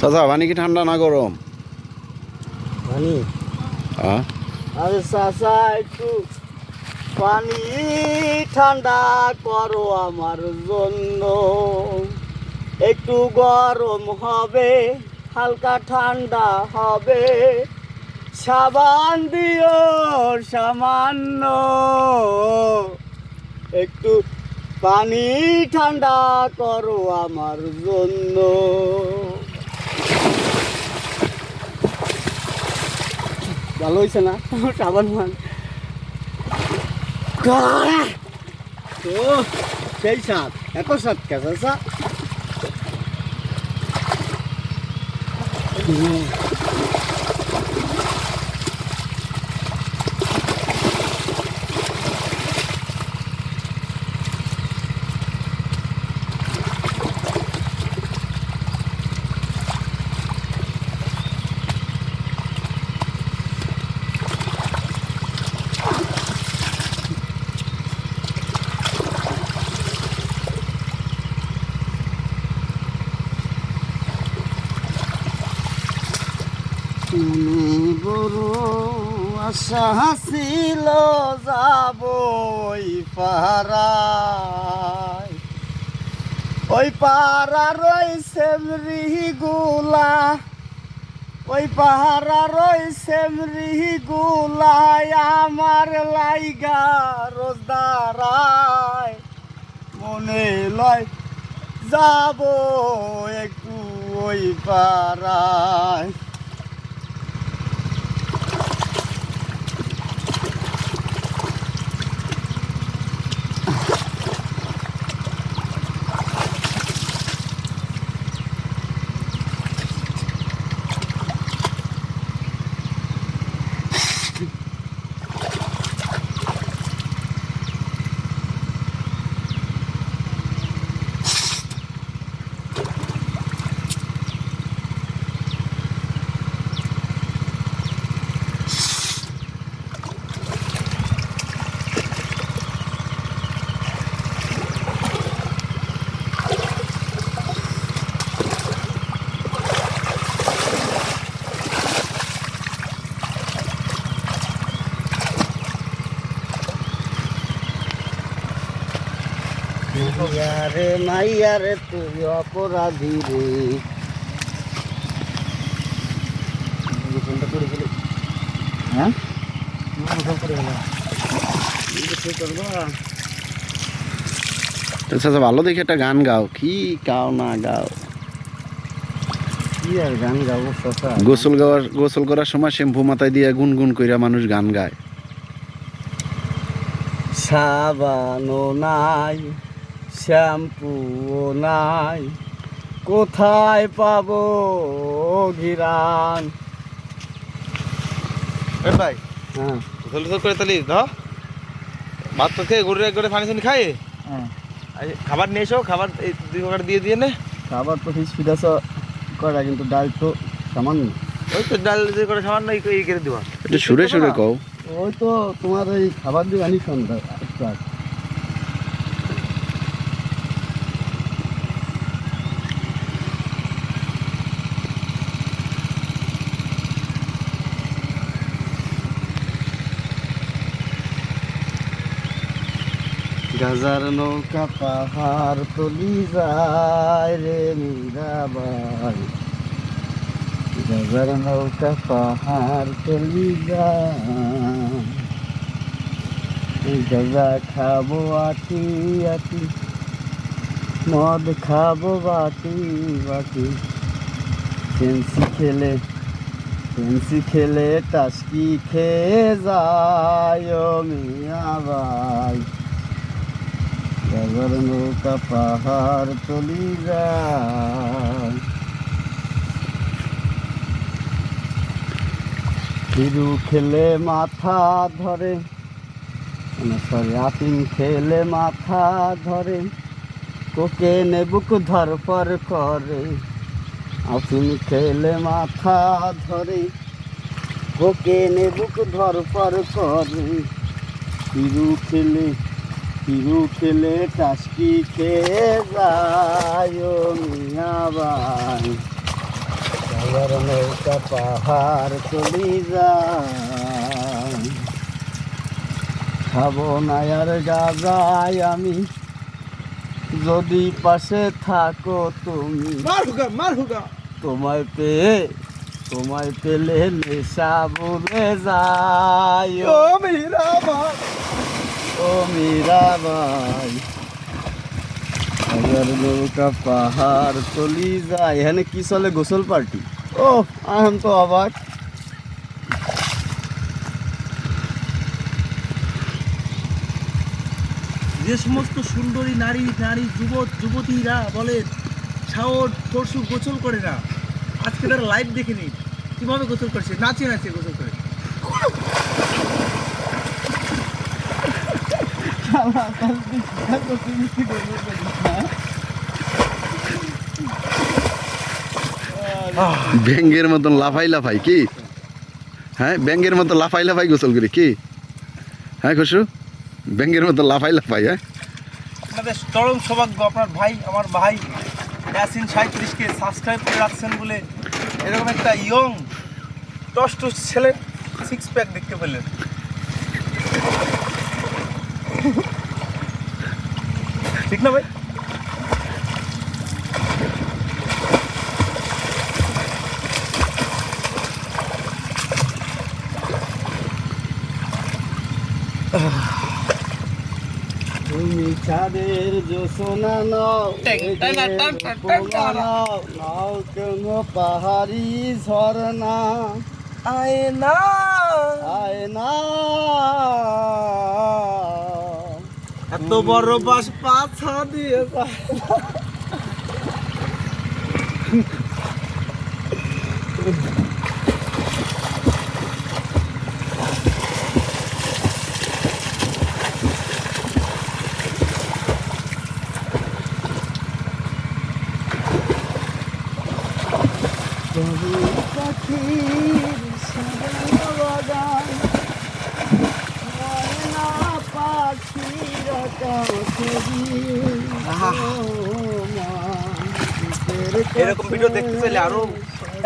চাচা পানি কি ঠান্ডা না গরম পানি? আরে চাচা একটু পানি ঠান্ডা করো আমার জন্য। একটু গরম হবে হালকা ঠান্ডা হবে। সাবান দিও সামান্য। একটু পানি ঠান্ডা করো আমার জন্য। ভালো হয়েছে না? সাবান মান তো সেই সাত এত সাত কেসা সা মনে বড় আশা ছিল যাব ওই পাড়ায় ওই পাড়া রয়েছে মৃগুলা ওই পাহারা রয়েছে মৃগুলায় আমার লাইগা রোজদারায় মনে লয় যাব একটু ওই পাড়ায়। তুই অপরাধী রে। হ্যাঁ? ভালো দেখে একটা গান গাও। কি গাও না গাও। কি আর গান গাবো চাচা গোসল গাওয়ার গোসল করার সময় শ্যাম্পু মাথায় দিয়ে গুনগুন কইরা মানুষ গান গায়। সাবানও নাই শ্যাম্পুও নাই। কোথায় পাবো ঘিরান ভাই হ্যাঁ। গোসল করে তালি ধ। ভাত তো খেয়ে ঘুরে করে পানি টানি খাই। হ্যাঁ। খাবার নিয়ে এসো খাবার এই দুই প্রকার দিয়ে দিয়ে নে। খাবার তো ফিস ফিদাস করা কিন্তু ডাল তো সামান্য ওই তো ডাল দিয়ে করে সামান্য এই এই করে দিবা। একটু সুরে সুরে কও। ওই তো তোমার ওই খাবার দিয়ে আনি সন্ধ্যা গাজার নৌকা পাহাড় তলি যায় রে মীরাবাই। গাজার নৌকা পাহাড় তলি যায়। গাজা খাব আটি আটি, মদ খাব বাটি বাটি। ফেন্সি খেলে ফেন্সি খেলে টাসকি খেয়ে যায় মিয়া ভাই। সাগর নৌকা পাহাড় তলি যায় খেলে মাথা ধরে সরি আপিন খেলে মাথা ধরে, কোকে নেবুক ধরপর করে আপিন খেলে মাথা ধরে, কোকে নেবুক ধরপর করে খেলে হিরু খেলে টাসকি খেয়ে যায় মিয়াবাই সাগর নৌকা পাহাড় চলি যায় খাব না আর আমি। যদি পাশে থাকো তুমি। তোমায় পেয়ে তোমায় পেলে নেশা বুড়ে যায়। ও মেরা মীরাবাই। পাহাড় চলি যায়। এখানে কি চলে গোসল পার্টি? ও এখন তো অবাক। যে সমস্ত সুন্দরী নারী নারী যুবক যুবতীরা বলে শাওর পরশু গোসল করে না। আজকে তারা লাইভ দেখে নিন কীভাবে গোসল করছে? নাচে নাচে গোসল করে। ব্যাঙ্গের মতন লাফাই লাফাই কি? হ্যাঁ ব্যাঙ্গের মতো লাফাই লাফাই গোসল করি কি? হ্যাঁ খুশু ব্যাঙ্গের মতো লাফাই লাফাই হ্যাঁ? আপনাদের চরম সৌভাগ্য, আপনার ভাই, আমার ভাই ইয়াসিন সাঁত্রিশকে সাবস্ক্রাইব করে রাখছেন বলে এরকম একটা ইয়ং টস টস ছেলে সিক্স প্যাক দেখতে পেলেন। ঠিক না ভাই? তুমি চাঁদের জোসনা নাও নাও কেন পাহাড়ি ঝরনা আয় না। আয় না। এত বড় বাস পাছা দিয়ে পাখির সাদা বাগান ময়না এরকম ভিডিও দেখতে চাইলে আরও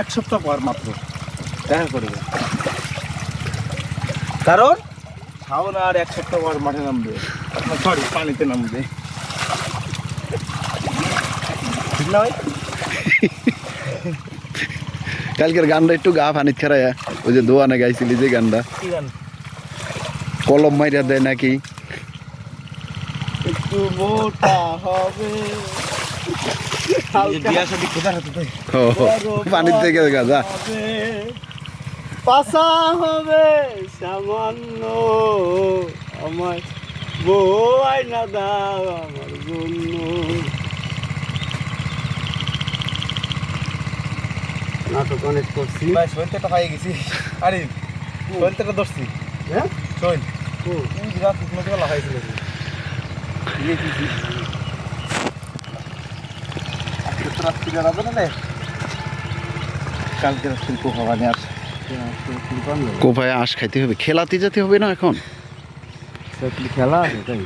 এক সপ্তাহ পর মাত্র। দেখা করবে কারণ? শাওন আর এক সপ্তাহ পর মাঠে নামবে। সরি পানিতে নামবে। ঠিক না ভাই? কালকের গানটা একটু গা ফানিত খেরাইয়া ওই যে দোয়ানে গাইছিলি যে গানটা। কলম মাইরা দেয় নাকি? একটু মোটা হবে। পানির থেকে গাজা হবে। পাশা হবে সামান্য। আমার বউ আয়না দাও আমার জন্য। নাটক অনেক করছি। ভাই সৈন্যটা পাই গেছি। আরে সৈন্যটা ধরছি। হ্যাঁ? বিরাট শুকনো লাগাইছিল না কালকে রাত্রি আসে? কোপায় আঁশ খাইতে হবে? খেলাতে যেতে হবে না এখন? খেলা আছে তাই?